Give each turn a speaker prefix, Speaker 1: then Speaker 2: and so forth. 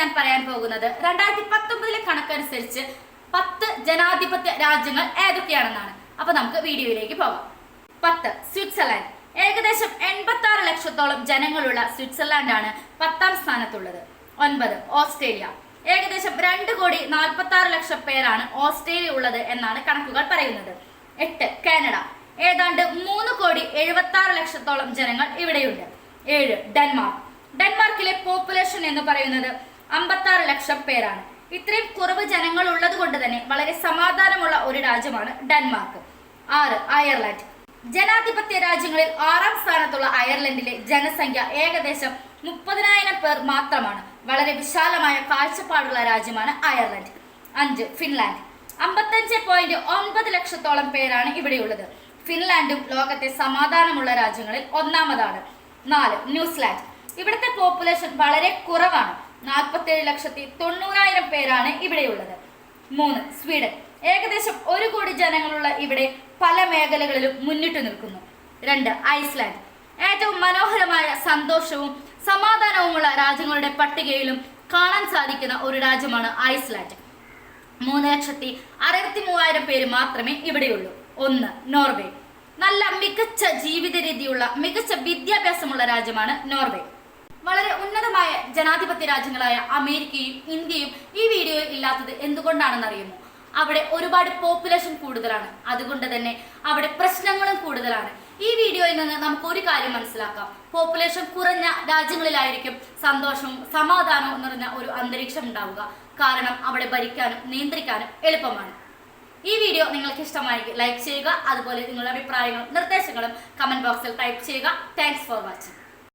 Speaker 1: ഞാൻ പറയാൻ പോകുന്നത്. രണ്ടായിരത്തി പത്തൊമ്പതിലെ കണക്കനുസരിച്ച് പത്ത് ജനാധിപത്യ രാജ്യങ്ങൾ ഏതൊക്കെയാണെന്നാണ്. അപ്പൊ നമുക്ക് വീഡിയോയിലേക്ക് പോകാം. പത്ത് സ്വിറ്റ്സർലാൻഡ്. ഏകദേശം എൺപത്തി ആറ് ലക്ഷത്തോളം ജനങ്ങളുള്ള സ്വിറ്റ്സർലാൻഡ് ആണ് പത്താം സ്ഥാനത്തുള്ളത്. ഒൻപത് ഓസ്ട്രേലിയ. ഏകദേശം രണ്ട് കോടി നാൽപ്പത്തി ആറ് ലക്ഷം പേരാണ് ഓസ്ട്രേലിയ ഉള്ളത് എന്നാണ് കണക്കുകൾ പറയുന്നത്. എട്ട് കാനഡ. ഏതാണ്ട് മൂന്ന് കോടി എഴുപത്തി ആറ് ലക്ഷത്തോളം ജനങ്ങൾ ഇവിടെയുണ്ട്. ഏഴ് ഡെൻമാർക്ക്. ഡെൻമാർക്കിലെ പോപ്പുലേഷൻ എന്ന് പറയുന്നത് അമ്പത്താറ് ലക്ഷം പേരാണ്. ഇത്രയും കുറവ് ജനങ്ങൾ ഉള്ളത് കൊണ്ട് തന്നെ വളരെ സമാധാനമുള്ള ഒരു രാജ്യമാണ് ഡെൻമാർക്ക്. ആറ് അയർലൻഡ്. ജനാധിപത്യ രാജ്യങ്ങളിൽ ആറാം സ്ഥാനത്തുള്ള അയർലൻഡിലെ ജനസംഖ്യ ഏകദേശം മുപ്പതിനായിരം പേർ മാത്രമാണ്. വളരെ വിശാലമായ കാഴ്ചപ്പാടുള്ള രാജ്യമാണ് അയർലൻഡ്. അഞ്ച് ഫിൻലാൻഡ്. അമ്പത്തഞ്ച് പോയിന്റ് ഒൻപത് ലക്ഷത്തോളം പേരാണ് ഇവിടെയുള്ളത്. ഫിൻലാൻഡും ലോകത്തെ സമാധാനമുള്ള രാജ്യങ്ങളിൽ ഒന്നാമതാണ്. നാല് ന്യൂസിലാൻഡ്. ഇവിടുത്തെ പോപ്പുലേഷൻ വളരെ കുറവാണ്. നാൽപ്പത്തേഴ് ലക്ഷത്തി തൊണ്ണൂറായിരം പേരാണ് ഇവിടെയുള്ളത്. മൂന്ന് സ്വീഡൻ. ഏകദേശം ഒരു കോടി ജനങ്ങളുള്ള ഇവിടെ പല മേഖലകളിലും മുന്നിട്ട് നിൽക്കുന്നു. രണ്ട് ഐസ്ലാൻഡ്. ഏറ്റവും മനോഹരമായ സന്തോഷവും സമാധാനവുമുള്ള രാജ്യങ്ങളുടെ പട്ടികയിലും കാണാൻ സാധിക്കുന്ന ഒരു രാജ്യമാണ് ഐസ്ലാൻഡ്. മൂന്ന് ലക്ഷത്തി അറുപത്തി മൂവായിരം പേര് മാത്രമേ ഇവിടെയുള്ളൂ. ഒന്ന് നോർവേ. നല്ല മികച്ച ജീവിത രീതിയുള്ള മികച്ച വിദ്യാഭ്യാസമുള്ള രാജ്യമാണ് നോർവേ. വളരെ ഉന്നതമായ ജനാധിപത്യ രാജ്യങ്ങളായ അമേരിക്കയും ഇന്ത്യയും ഈ വീഡിയോയിൽ ഇല്ലാത്തത് എന്തുകൊണ്ടാണെന്ന് അറിയുമോ? അവിടെ ഒരുപാട് പോപ്പുലേഷൻ കൂടുതലാണ്. അതുകൊണ്ട് തന്നെ അവിടെ പ്രശ്നങ്ങളും കൂടുതലാണ്. ഈ വീഡിയോയിൽ നിന്ന് നമുക്ക് ഒരു കാര്യം മനസ്സിലാക്കാം. പോപ്പുലേഷൻ കുറഞ്ഞ രാജ്യങ്ങളിലായിരിക്കും സന്തോഷവും സമാധാനവും നിറഞ്ഞ ഒരു അന്തരീക്ഷം ഉണ്ടാവുക. കാരണം അവിടെ ഭരിക്കാനും നിയന്ത്രിക്കാനും എളുപ്പമാണ്. ഈ വീഡിയോ നിങ്ങൾക്ക് ഇഷ്ടമായെങ്കിൽ ലൈക്ക് ചെയ്യുക. അതുപോലെ നിങ്ങളുടെ അഭിപ്രായങ്ങളും നിർദ്ദേശങ്ങളും കമന്റ് ബോക്സിൽ ടൈപ്പ് ചെയ്യുക. Thanks for watching